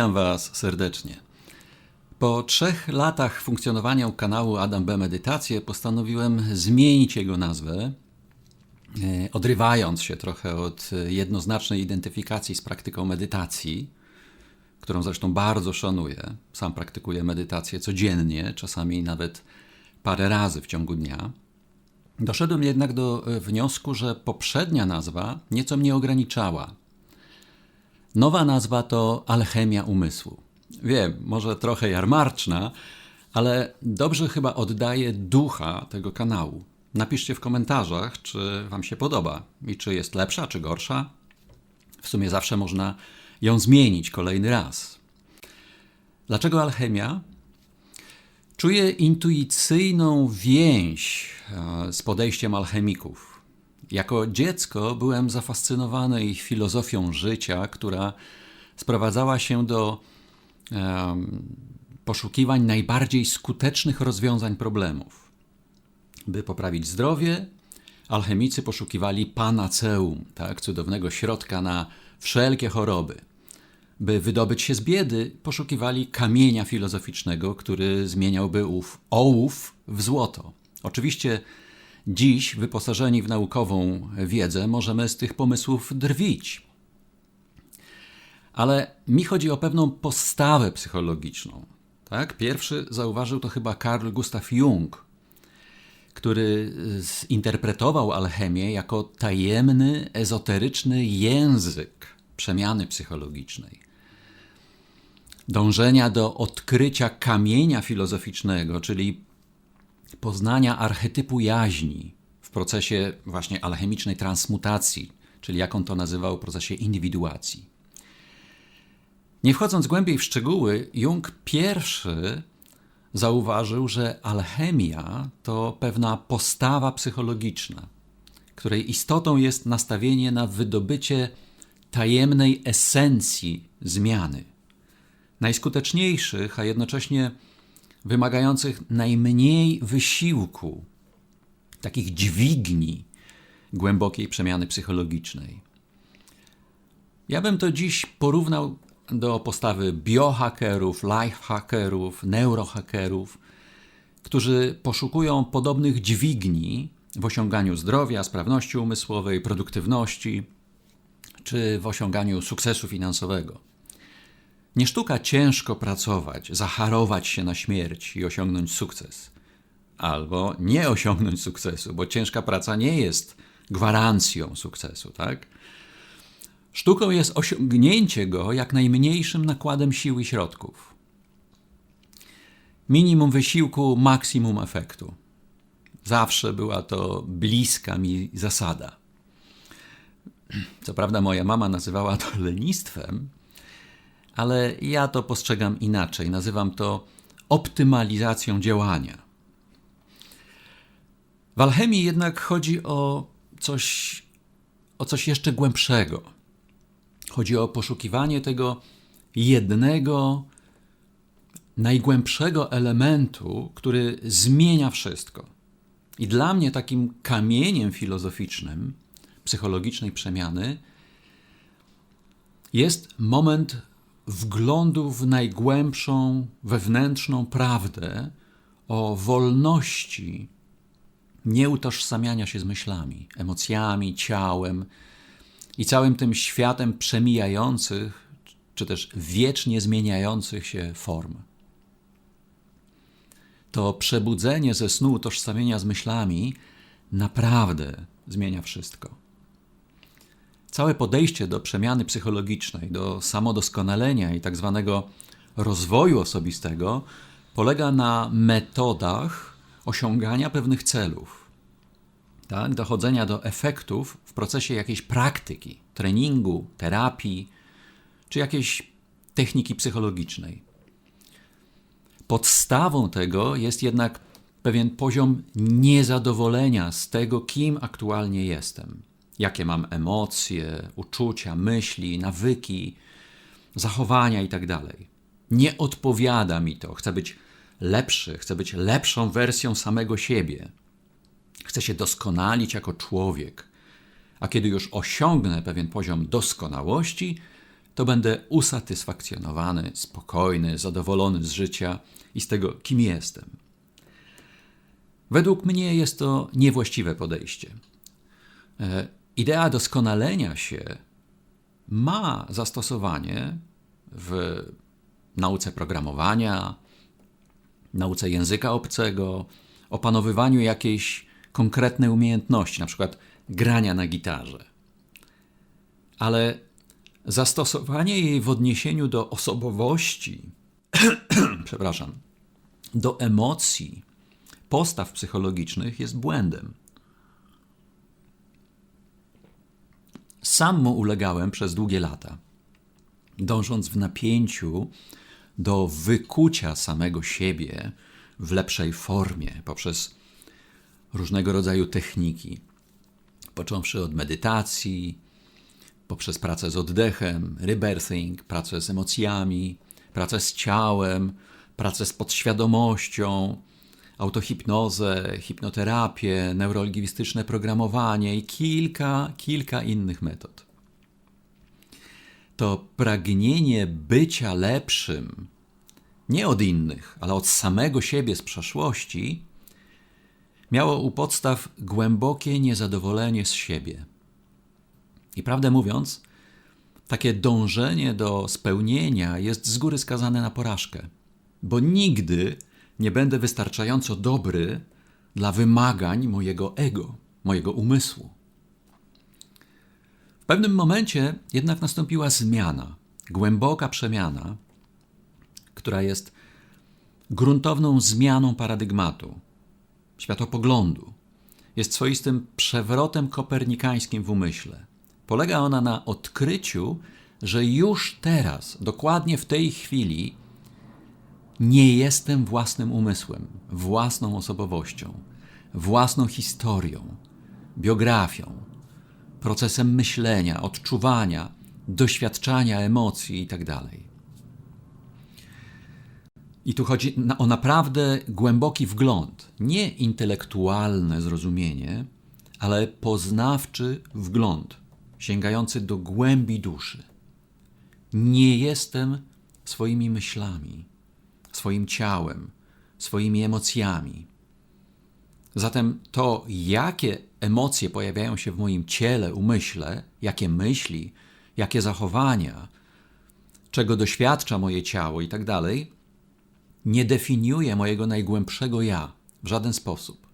Witam Was serdecznie. Po trzech latach funkcjonowania kanału Adam B. Medytacje postanowiłem zmienić jego nazwę, e, odrywając się trochę od jednoznacznej identyfikacji z praktyką medytacji, którą zresztą bardzo szanuję. Sam praktykuję medytację codziennie, czasami nawet parę razy w ciągu dnia. Doszedłem jednak do e, wniosku, że poprzednia nazwa nieco mnie ograniczała. Nowa nazwa to Alchemia Umysłu. Wiem, może trochę jarmarczna, ale dobrze chyba oddaje ducha tego kanału. Napiszcie w komentarzach, czy Wam się podoba i czy jest lepsza, czy gorsza. W sumie zawsze można ją zmienić kolejny raz. Dlaczego alchemia? Czuję intuicyjną więź e, z podejściem alchemików. Jako dziecko byłem zafascynowany ich filozofią życia, która sprowadzała się do um, poszukiwań najbardziej skutecznych rozwiązań problemów. By poprawić zdrowie, alchemicy poszukiwali panaceum, tak, cudownego środka na wszelkie choroby. By wydobyć się z biedy, poszukiwali kamienia filozoficznego, który zmieniałby ów ołów w złoto. Oczywiście dziś, wyposażeni w naukową wiedzę, możemy z tych pomysłów drwić. Ale mi chodzi o pewną postawę psychologiczną. Tak? Pierwszy zauważył to chyba Carl Gustav Jung, który zinterpretował alchemię jako tajemny, ezoteryczny język przemiany psychologicznej. Dążenia do odkrycia kamienia filozoficznego, czyli poznania archetypu jaźni w procesie właśnie alchemicznej transmutacji, czyli jak on to nazywał, procesie indywiduacji. Nie wchodząc głębiej w szczegóły, Jung pierwszy zauważył, że alchemia to pewna postawa psychologiczna, której istotą jest nastawienie na wydobycie tajemnej esencji zmiany. Najskuteczniejszych, a jednocześnie wymagających najmniej wysiłku, takich dźwigni głębokiej przemiany psychologicznej. Ja bym to dziś porównał do postawy biohackerów, lifehackerów, neurohackerów, którzy poszukują podobnych dźwigni w osiąganiu zdrowia, sprawności umysłowej, produktywności czy w osiąganiu sukcesu finansowego. Nie sztuka ciężko pracować, zaharować się na śmierć i osiągnąć sukces. Albo nie osiągnąć sukcesu, bo ciężka praca nie jest gwarancją sukcesu, tak? Sztuką jest osiągnięcie go jak najmniejszym nakładem sił i środków. Minimum wysiłku, maksimum efektu. Zawsze była to bliska mi zasada. Co prawda, moja mama nazywała to lenistwem, ale ja to postrzegam inaczej. Nazywam to optymalizacją działania. W alchemii jednak chodzi o coś, o coś jeszcze głębszego. Chodzi o poszukiwanie tego jednego, najgłębszego elementu, który zmienia wszystko. I dla mnie takim kamieniem filozoficznym, psychologicznej przemiany jest moment wglądu w najgłębszą wewnętrzną prawdę o wolności nieutożsamiania się z myślami, emocjami, ciałem i całym tym światem przemijających, czy też wiecznie zmieniających się form. To przebudzenie ze snu utożsamienia z myślami naprawdę zmienia wszystko. Całe podejście do przemiany psychologicznej, do samodoskonalenia i tak zwanego rozwoju osobistego polega na metodach osiągania pewnych celów, tak? dochodzenia do efektów w procesie jakiejś praktyki, treningu, terapii czy jakiejś techniki psychologicznej. Podstawą tego jest jednak pewien poziom niezadowolenia z tego, kim aktualnie jestem jakie mam emocje, uczucia, myśli, nawyki, zachowania itd. Tak Nie odpowiada mi to. Chcę być lepszy, chcę być lepszą wersją samego siebie. Chcę się doskonalić jako człowiek. A kiedy już osiągnę pewien poziom doskonałości, to będę usatysfakcjonowany, spokojny, zadowolony z życia i z tego, kim jestem. Według mnie jest to niewłaściwe podejście. Idea doskonalenia się ma zastosowanie w nauce programowania, nauce języka obcego, opanowywaniu jakiejś konkretnej umiejętności, na przykład grania na gitarze. Ale zastosowanie jej w odniesieniu do osobowości, przepraszam, do emocji, postaw psychologicznych jest błędem. Sam mu ulegałem przez długie lata, dążąc w napięciu do wykucia samego siebie w lepszej formie poprzez różnego rodzaju techniki, począwszy od medytacji, poprzez pracę z oddechem, rebirthing, pracę z emocjami, pracę z ciałem, pracę z podświadomością, autohipnozę, hipnoterapię, neurolingwistyczne programowanie i kilka, kilka innych metod. To pragnienie bycia lepszym, nie od innych, ale od samego siebie z przeszłości, miało u podstaw głębokie niezadowolenie z siebie. I prawdę mówiąc, takie dążenie do spełnienia jest z góry skazane na porażkę, bo nigdy nie będę wystarczająco dobry dla wymagań mojego ego, mojego umysłu. W pewnym momencie jednak nastąpiła zmiana, głęboka przemiana, która jest gruntowną zmianą paradygmatu, światopoglądu. Jest swoistym przewrotem kopernikańskim w umyśle. Polega ona na odkryciu, że już teraz, dokładnie w tej chwili, nie jestem własnym umysłem, własną osobowością, własną historią, biografią, procesem myślenia, odczuwania, doświadczania emocji itd. I tu chodzi o naprawdę głęboki wgląd, nie intelektualne zrozumienie, ale poznawczy wgląd, sięgający do głębi duszy. Nie jestem swoimi myślami, swoim ciałem, swoimi emocjami. Zatem to, jakie emocje pojawiają się w moim ciele, umyśle, jakie myśli, jakie zachowania, czego doświadcza moje ciało i tak dalej, nie definiuje mojego najgłębszego ja w żaden sposób.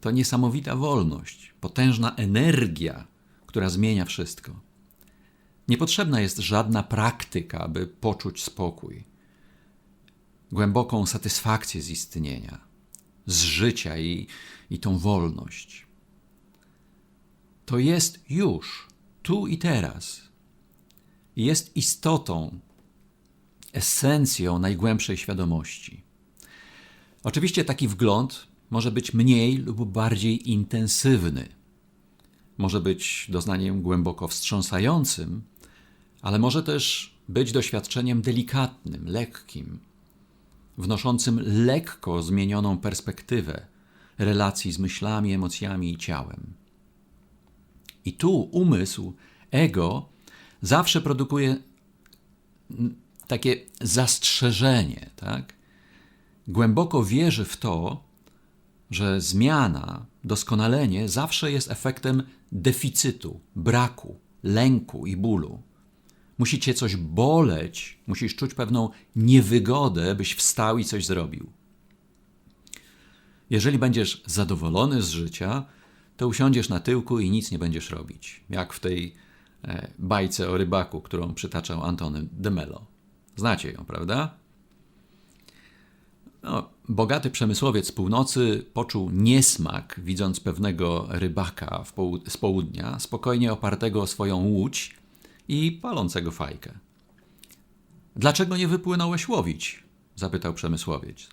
To niesamowita wolność, potężna energia, która zmienia wszystko. Niepotrzebna jest żadna praktyka, by poczuć spokój, głęboką satysfakcję z istnienia, z życia i, i tą wolność. To jest już, tu i teraz. Jest istotą esencją najgłębszej świadomości. Oczywiście taki wgląd może być mniej lub bardziej intensywny. Może być doznaniem głęboko wstrząsającym, ale może też być doświadczeniem delikatnym, lekkim, wnoszącym lekko zmienioną perspektywę relacji z myślami, emocjami i ciałem. I tu umysł, ego, zawsze produkuje takie zastrzeżenie, tak? Głęboko wierzy w to, że zmiana, doskonalenie zawsze jest efektem deficytu, braku, lęku i bólu. Musi cię coś boleć, musisz czuć pewną niewygodę, byś wstał i coś zrobił. Jeżeli będziesz zadowolony z życia, to usiądziesz na tyłku i nic nie będziesz robić, jak w tej e, bajce o rybaku, którą przytaczał Antony de Mello. Znacie ją, prawda? No, bogaty przemysłowiec północy poczuł niesmak, widząc pewnego rybaka połud z południa, spokojnie opartego o swoją łódź i palącego fajkę. Dlaczego nie wypłynąłeś łowić? zapytał przemysłowiec.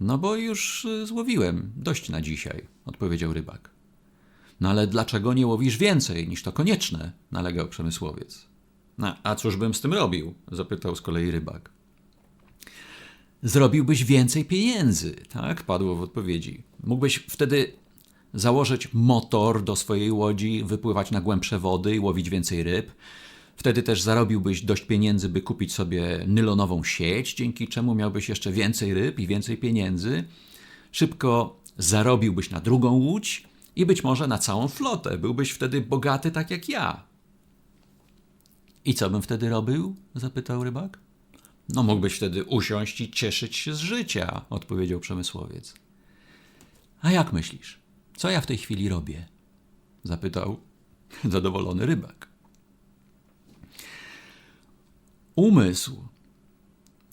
No bo już y, złowiłem, dość na dzisiaj, odpowiedział rybak. No ale dlaczego nie łowisz więcej niż to konieczne? nalegał przemysłowiec. No, a cóż bym z tym robił? zapytał z kolei rybak. Zrobiłbyś więcej pieniędzy, tak? Padło w odpowiedzi. Mógłbyś wtedy założyć motor do swojej łodzi, wypływać na głębsze wody i łowić więcej ryb. Wtedy też zarobiłbyś dość pieniędzy, by kupić sobie nylonową sieć, dzięki czemu miałbyś jeszcze więcej ryb i więcej pieniędzy. Szybko zarobiłbyś na drugą łódź i być może na całą flotę. Byłbyś wtedy bogaty tak jak ja. I co bym wtedy robił? zapytał rybak. No, mógłbyś wtedy usiąść i cieszyć się z życia, odpowiedział przemysłowiec. A jak myślisz? Co ja w tej chwili robię? zapytał zadowolony rybak. Umysł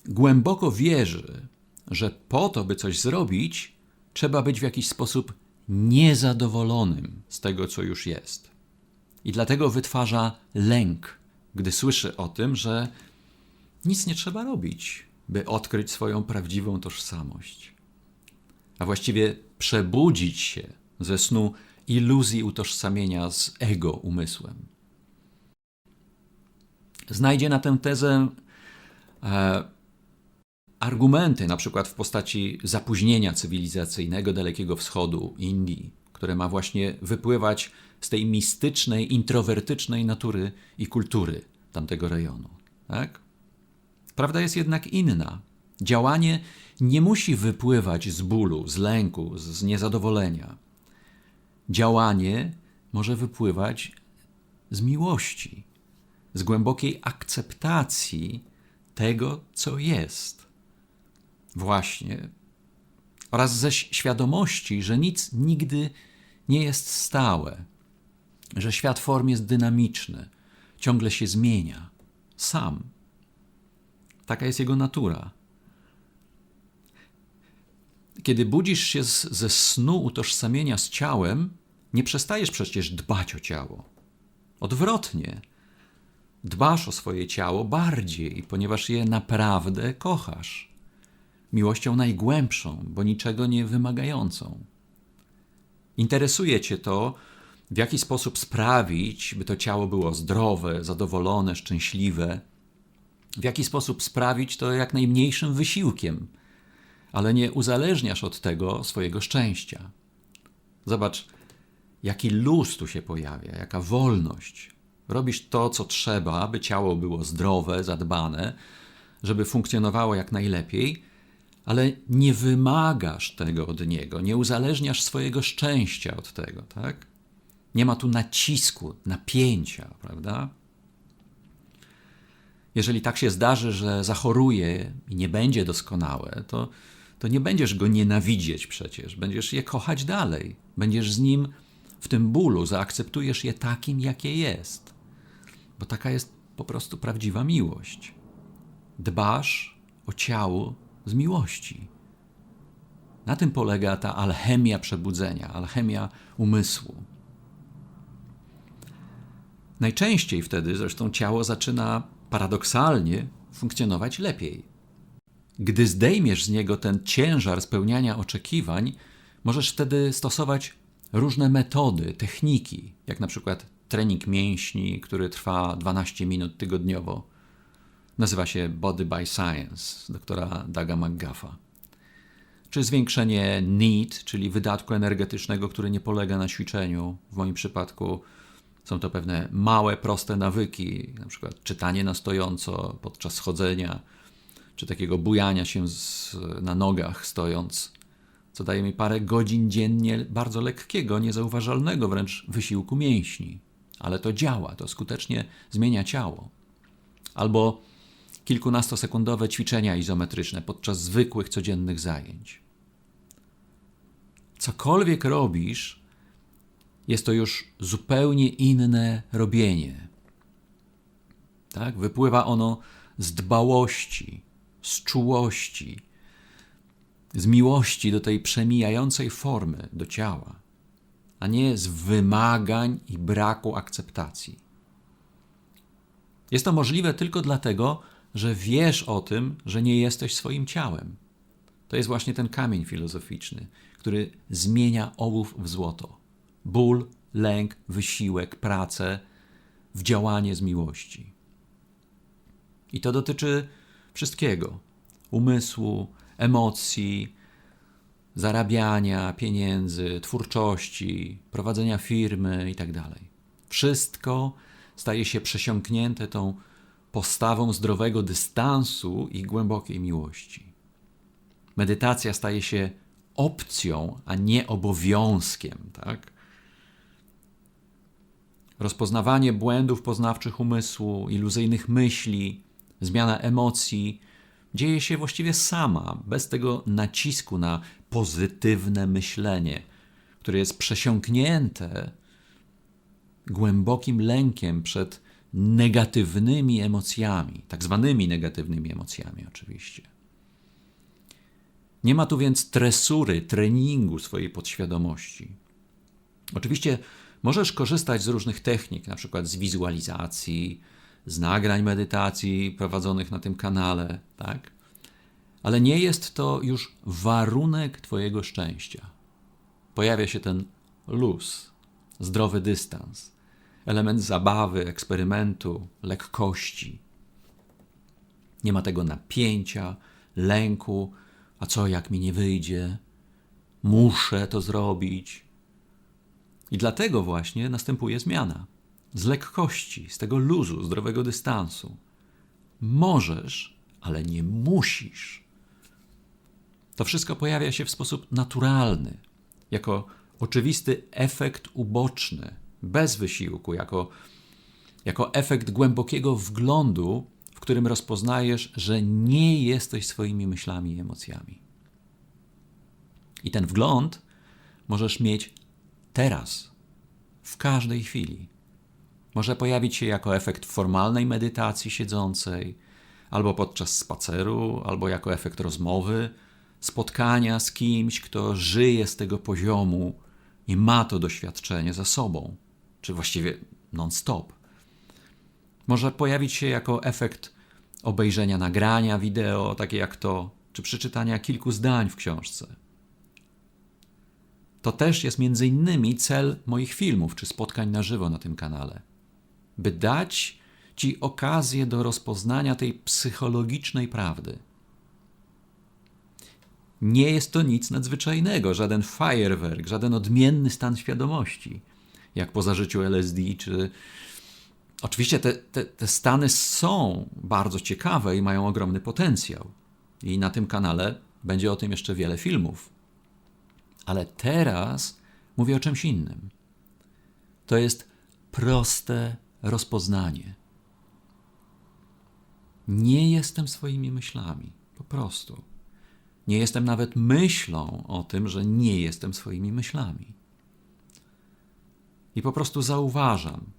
głęboko wierzy, że po to, by coś zrobić, trzeba być w jakiś sposób niezadowolonym z tego, co już jest. I dlatego wytwarza lęk, gdy słyszy o tym, że nic nie trzeba robić, by odkryć swoją prawdziwą tożsamość. A właściwie przebudzić się ze snu iluzji utożsamienia z ego umysłem. Znajdzie na tę tezę e, argumenty, na przykład w postaci zapóźnienia cywilizacyjnego Dalekiego Wschodu, Indii, które ma właśnie wypływać z tej mistycznej, introwertycznej natury i kultury tamtego rejonu. Tak? Prawda jest jednak inna. Działanie nie musi wypływać z bólu, z lęku, z niezadowolenia. Działanie może wypływać z miłości, z głębokiej akceptacji tego, co jest. Właśnie. Oraz ze świadomości, że nic nigdy nie jest stałe, że świat form jest dynamiczny, ciągle się zmienia, sam. Taka jest jego natura. Kiedy budzisz się z, ze snu utożsamienia z ciałem, nie przestajesz przecież dbać o ciało. Odwrotnie, dbasz o swoje ciało bardziej, ponieważ je naprawdę kochasz. Miłością najgłębszą, bo niczego nie wymagającą. Interesuje cię to, w jaki sposób sprawić, by to ciało było zdrowe, zadowolone, szczęśliwe, w jaki sposób sprawić to jak najmniejszym wysiłkiem, ale nie uzależniasz od tego swojego szczęścia. Zobacz, jaki luz tu się pojawia, jaka wolność. Robisz to, co trzeba, aby ciało było zdrowe, zadbane, żeby funkcjonowało jak najlepiej, ale nie wymagasz tego od niego, nie uzależniasz swojego szczęścia od tego, tak? Nie ma tu nacisku, napięcia, prawda? Jeżeli tak się zdarzy, że zachoruje i nie będzie doskonałe, to, to nie będziesz go nienawidzieć przecież, będziesz je kochać dalej. Będziesz z nim w tym bólu, zaakceptujesz je takim, jakie jest. Bo taka jest po prostu prawdziwa miłość. Dbasz o ciało z miłości. Na tym polega ta alchemia przebudzenia, alchemia umysłu. Najczęściej wtedy zresztą ciało zaczyna paradoksalnie funkcjonować lepiej. Gdy zdejmiesz z niego ten ciężar spełniania oczekiwań, możesz wtedy stosować różne metody, techniki, jak na przykład trening mięśni, który trwa 12 minut tygodniowo. Nazywa się Body by Science doktora Daga McGuffa. Czy zwiększenie NEAT, czyli wydatku energetycznego, który nie polega na ćwiczeniu. W moim przypadku są to pewne małe, proste nawyki, na przykład czytanie na stojąco podczas chodzenia, czy takiego bujania się z, na nogach stojąc, co daje mi parę godzin dziennie bardzo lekkiego, niezauważalnego wręcz wysiłku mięśni. Ale to działa, to skutecznie zmienia ciało. Albo kilkunastosekundowe ćwiczenia izometryczne podczas zwykłych, codziennych zajęć. Cokolwiek robisz, jest to już zupełnie inne robienie. Tak? Wypływa ono z dbałości, z czułości, z miłości do tej przemijającej formy, do ciała, a nie z wymagań i braku akceptacji. Jest to możliwe tylko dlatego, że wiesz o tym, że nie jesteś swoim ciałem. To jest właśnie ten kamień filozoficzny, który zmienia ołów w złoto ból, lęk, wysiłek, pracę w działanie z miłości. I to dotyczy wszystkiego: umysłu, emocji, zarabiania pieniędzy, twórczości, prowadzenia firmy itd. Tak Wszystko staje się przesiąknięte tą postawą zdrowego dystansu i głębokiej miłości. Medytacja staje się opcją, a nie obowiązkiem, tak? Rozpoznawanie błędów poznawczych umysłu, iluzyjnych myśli, zmiana emocji dzieje się właściwie sama, bez tego nacisku na pozytywne myślenie, które jest przesiąknięte głębokim lękiem przed negatywnymi emocjami, tak zwanymi negatywnymi emocjami, oczywiście. Nie ma tu więc tresury, treningu swojej podświadomości. Oczywiście możesz korzystać z różnych technik, na przykład z wizualizacji, z nagrań medytacji prowadzonych na tym kanale, tak? Ale nie jest to już warunek Twojego szczęścia. Pojawia się ten luz, zdrowy dystans, element zabawy, eksperymentu, lekkości. Nie ma tego napięcia, lęku, a co jak mi nie wyjdzie? Muszę to zrobić. I dlatego właśnie następuje zmiana. Z lekkości, z tego luzu, zdrowego dystansu. Możesz, ale nie musisz. To wszystko pojawia się w sposób naturalny, jako oczywisty efekt uboczny, bez wysiłku, jako, jako efekt głębokiego wglądu którym rozpoznajesz, że nie jesteś swoimi myślami i emocjami. I ten wgląd możesz mieć teraz, w każdej chwili. Może pojawić się jako efekt formalnej medytacji siedzącej, albo podczas spaceru, albo jako efekt rozmowy, spotkania z kimś, kto żyje z tego poziomu i ma to doświadczenie za sobą, czy właściwie non-stop. Może pojawić się jako efekt obejrzenia nagrania wideo, takie jak to, czy przeczytania kilku zdań w książce. To też jest między innymi cel moich filmów czy spotkań na żywo na tym kanale. By dać Ci okazję do rozpoznania tej psychologicznej prawdy. Nie jest to nic nadzwyczajnego, żaden fajerwerk, żaden odmienny stan świadomości, jak po zażyciu LSD czy Oczywiście te, te, te stany są bardzo ciekawe i mają ogromny potencjał. I na tym kanale będzie o tym jeszcze wiele filmów. Ale teraz mówię o czymś innym. To jest proste rozpoznanie. Nie jestem swoimi myślami, po prostu. Nie jestem nawet myślą o tym, że nie jestem swoimi myślami. I po prostu zauważam,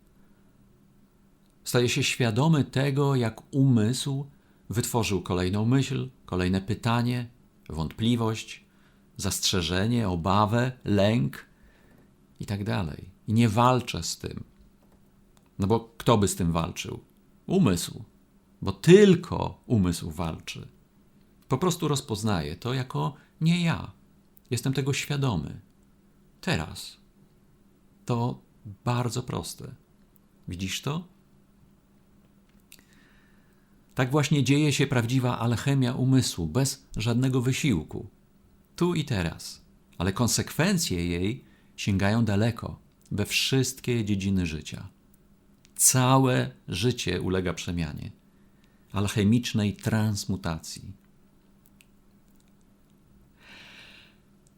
Staje się świadomy tego, jak umysł wytworzył kolejną myśl, kolejne pytanie, wątpliwość, zastrzeżenie, obawę, lęk i tak. I nie walczę z tym. No bo kto by z tym walczył? Umysł. Bo tylko umysł walczy. Po prostu rozpoznaję to jako nie ja. Jestem tego świadomy. Teraz. To bardzo proste. Widzisz to? Tak właśnie dzieje się prawdziwa alchemia umysłu, bez żadnego wysiłku. Tu i teraz. Ale konsekwencje jej sięgają daleko, we wszystkie dziedziny życia. Całe życie ulega przemianie, alchemicznej transmutacji.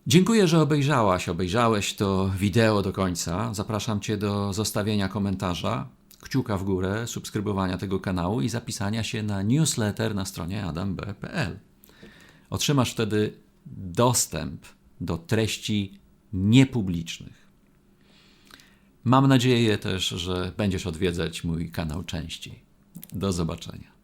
Dziękuję, że obejrzałaś, obejrzałeś to wideo do końca. Zapraszam Cię do zostawienia komentarza kciuka w górę, subskrybowania tego kanału i zapisania się na newsletter na stronie adamb.pl. Otrzymasz wtedy dostęp do treści niepublicznych. Mam nadzieję też, że będziesz odwiedzać mój kanał częściej. Do zobaczenia.